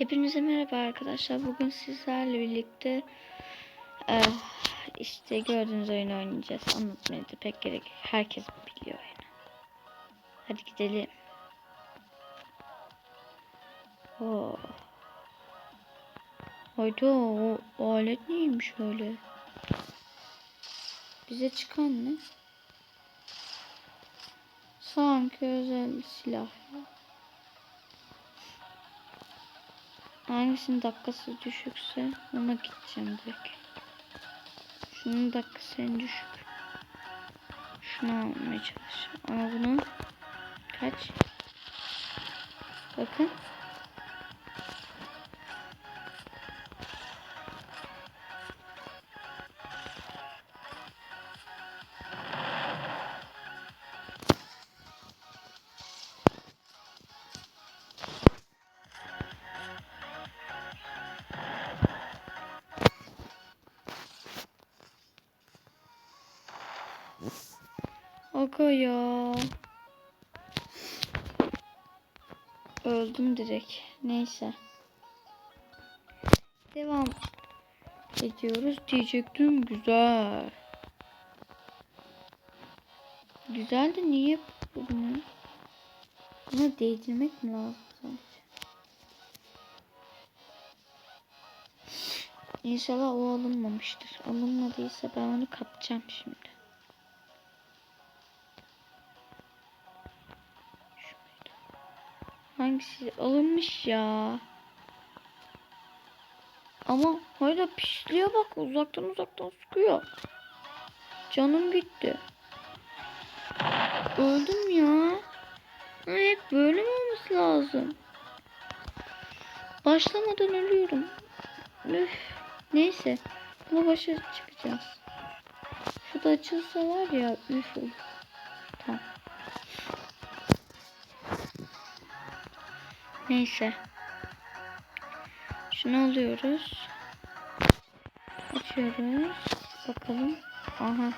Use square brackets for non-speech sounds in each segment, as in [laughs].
Hepinize merhaba arkadaşlar. Bugün sizlerle birlikte eh, işte gördüğünüz oyunu oynayacağız. Anlatmaya da pek gerek yok. Herkes biliyor oyunu. Hadi gidelim. Oo. Hayda o, o alet neymiş öyle? Bize çıkan ne? Sanki özel silah ya. Hangisinin dakikası düşükse ona gideceğim direkt. Şunun dakikası en düşük. Şunu almaya çalışacağım. Ama bunun kaç? Bakın. Aga ya. Öldüm direkt. Neyse. Devam ediyoruz diyecektim. Güzel. Güzel de niye bunu? Buna değdirmek mi lazım? İnşallah o alınmamıştır. Alınmadıysa ben onu kapacağım şimdi. Hangisi alınmış ya? Ama hala pişliğe bak uzaktan uzaktan sıkıyor. Canım gitti. Öldüm ya. Hep böyle mi olması lazım? Başlamadan ölüyorum. Üf. Neyse. Buna başa çıkacağız. Şu da açılsa var ya üf olur. Neyse. Şunu alıyoruz. Açıyoruz. Bakalım. Aha.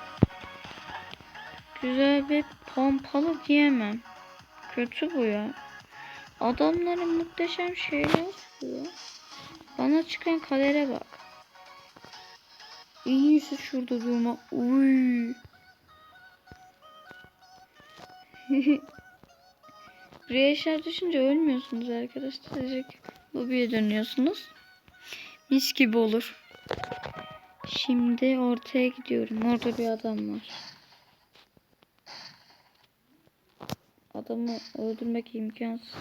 Güzel bir pompalı diyemem. Kötü bu ya. Adamların muhteşem şeyler çıkıyor. Bana çıkan kadere bak. İyisi şurada durma. Uy. [laughs] Buraya eşer düşünce ölmüyorsunuz arkadaşlar. Direkt lobiye dönüyorsunuz. Mis gibi olur. Şimdi ortaya gidiyorum. Orada bir adam var. Adamı öldürmek imkansız.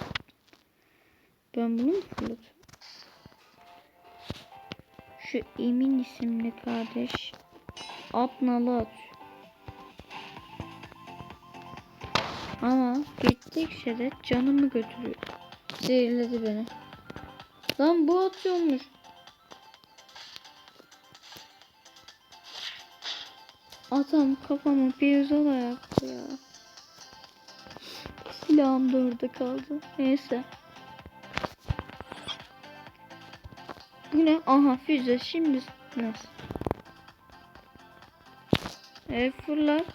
Ben bunu mu fırlatıyorum? Şu Emin isimli kardeş at nalı atıyor. Ama gittikçe de canımı götürüyor. Zehirledi beni. Lan bu atıyormuş. Adam kafama bir zola yaptı ya. Silahım da orada kaldı. Neyse. Yine aha füze şimdi nasıl? E fırlat.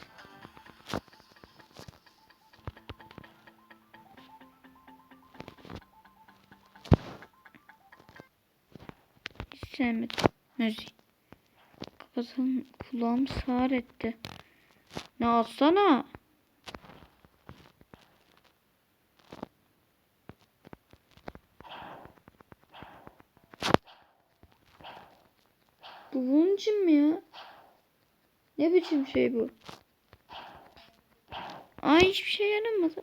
Sevmedim. Müziği. Kapatalım. Kulağım sağır etti. Ne alsana. Bu bunun için mi ya? Ne biçim şey bu? Ay hiçbir şey yaramadı.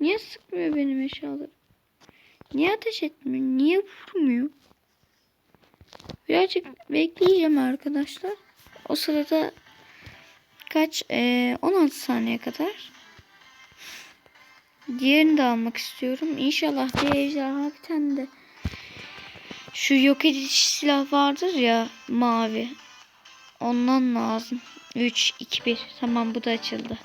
Niye sıkmıyor benim eşyalarım? Niye ateş etmiyor? Niye vurmuyor? Birazcık bekleyeceğim arkadaşlar. O sırada kaç? Ee, 16 saniye kadar. Diğerini de almak istiyorum. İnşallah bir ejderha bir tane de şu yok edici silah vardır ya mavi. Ondan lazım. 3, 2, 1. Tamam bu da açıldı.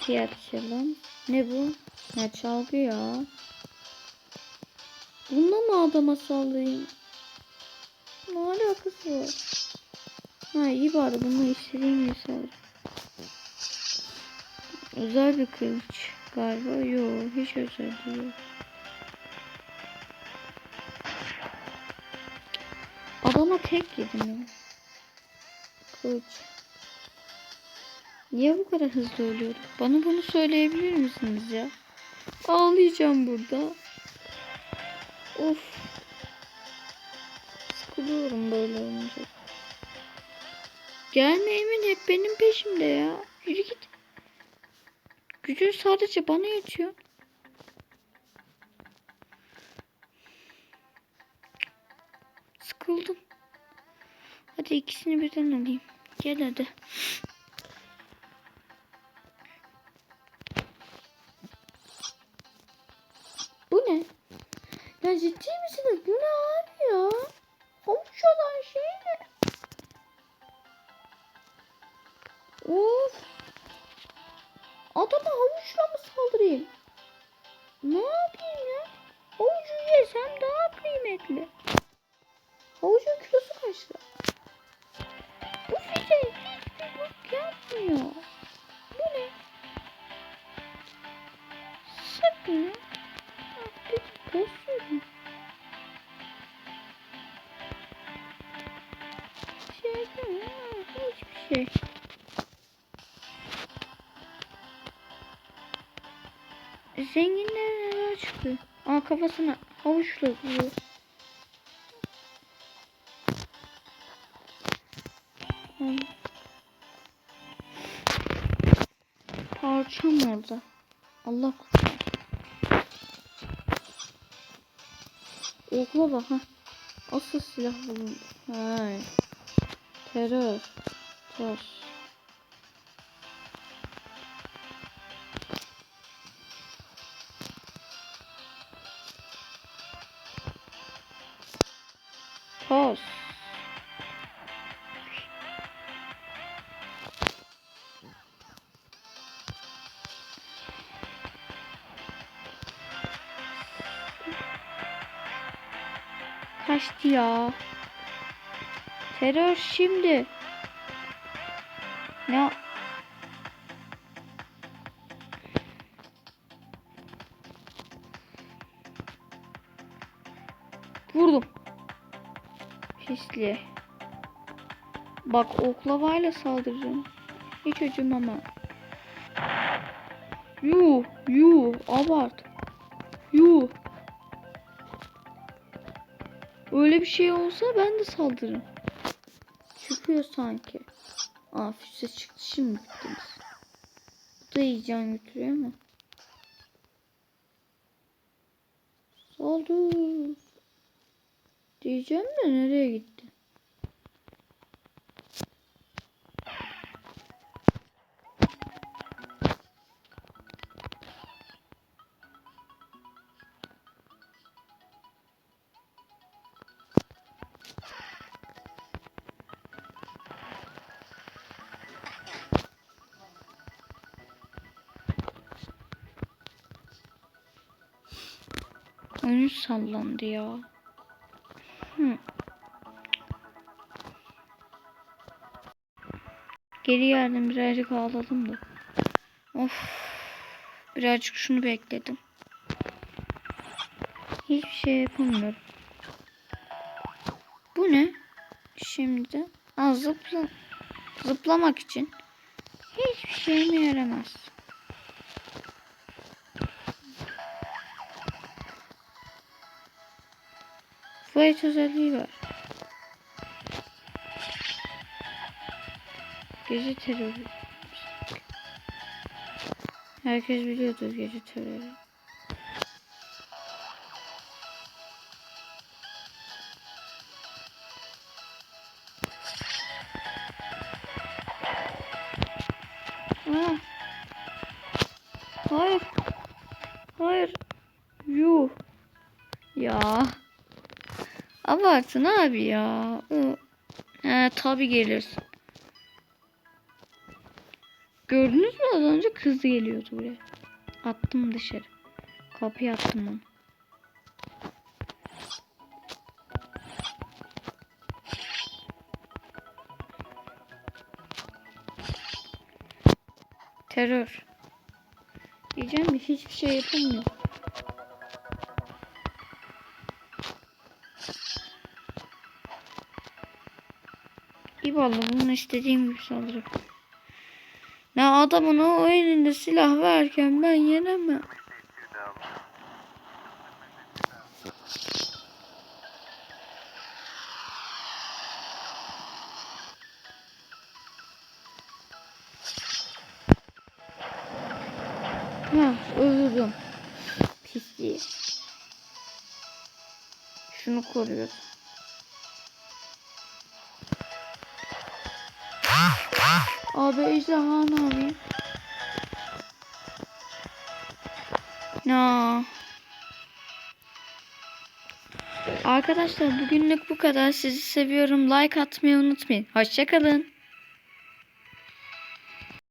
İkiye açalım. Ne bu? Ne çalgı ya? Bununla mı adama sallayayım? ne alakası var? Ha iyi bari bunu istediğim gibi. Özel bir kılıç galiba. Yok hiç özel değil. Adama tek yedim ya. Kılıç. Niye bu kadar hızlı ölüyorum? Bana bunu söyleyebilir misiniz ya? Ağlayacağım burada. Of. Sıkılıyorum böyle olunca. Gelme Emin hep benim peşimde ya. Yürü git. Gücün sadece bana yetiyor. Sıkıldım. Hadi ikisini birden alayım. Gel hadi. Bu ne? Ya ciddi misiniz? Zenginler neler çıkıyor? Aa kafasına havuçla vuruyor. Parçam orada. Allah kurtar. Okla bak ha. Asıl silah bulundu. Hay. Terör. Toz. Kaçtı ya. Terör şimdi. Ne? Vurdum. Pisli. Bak oklavayla saldıracağım. Hiç acımam ha. Yuh yuh abart. Yuh. Öyle bir şey olsa ben de saldırırım. Çıkıyor sanki. Aa füze çıktı şimdi bittiniz. Bu da iyi can götürüyor ama. Saldır. Diyeceğim de nereye gitti? Oyun sallandı ya. Geri geldim birazcık ağladım da. Of. Birazcık şunu bekledim. Hiçbir şey yapamıyorum. Bu ne? Şimdi. Aa, zıpla. Zıplamak için. Hiçbir şeyime yaramaz. Flight özelliği var. Gece terörü. Herkes biliyordur gece terörü. Abartın abi ya. He tabi gelirsin. Gördünüz mü az önce kız geliyordu buraya. Attım dışarı. Kapıya attım onu. Terör. Diyeceğim hiçbir şey yapamıyor. Vallahi bunu istediğim gibi saldırır. Ne adamın o elinde silah verken ben yenemem. Ha, öldürdüm. Pisliği. Şunu koruyor. Abi ejderha ne yapayım? Ya. Arkadaşlar bugünlük bu kadar. Sizi seviyorum. Like atmayı unutmayın. Hoşçakalın.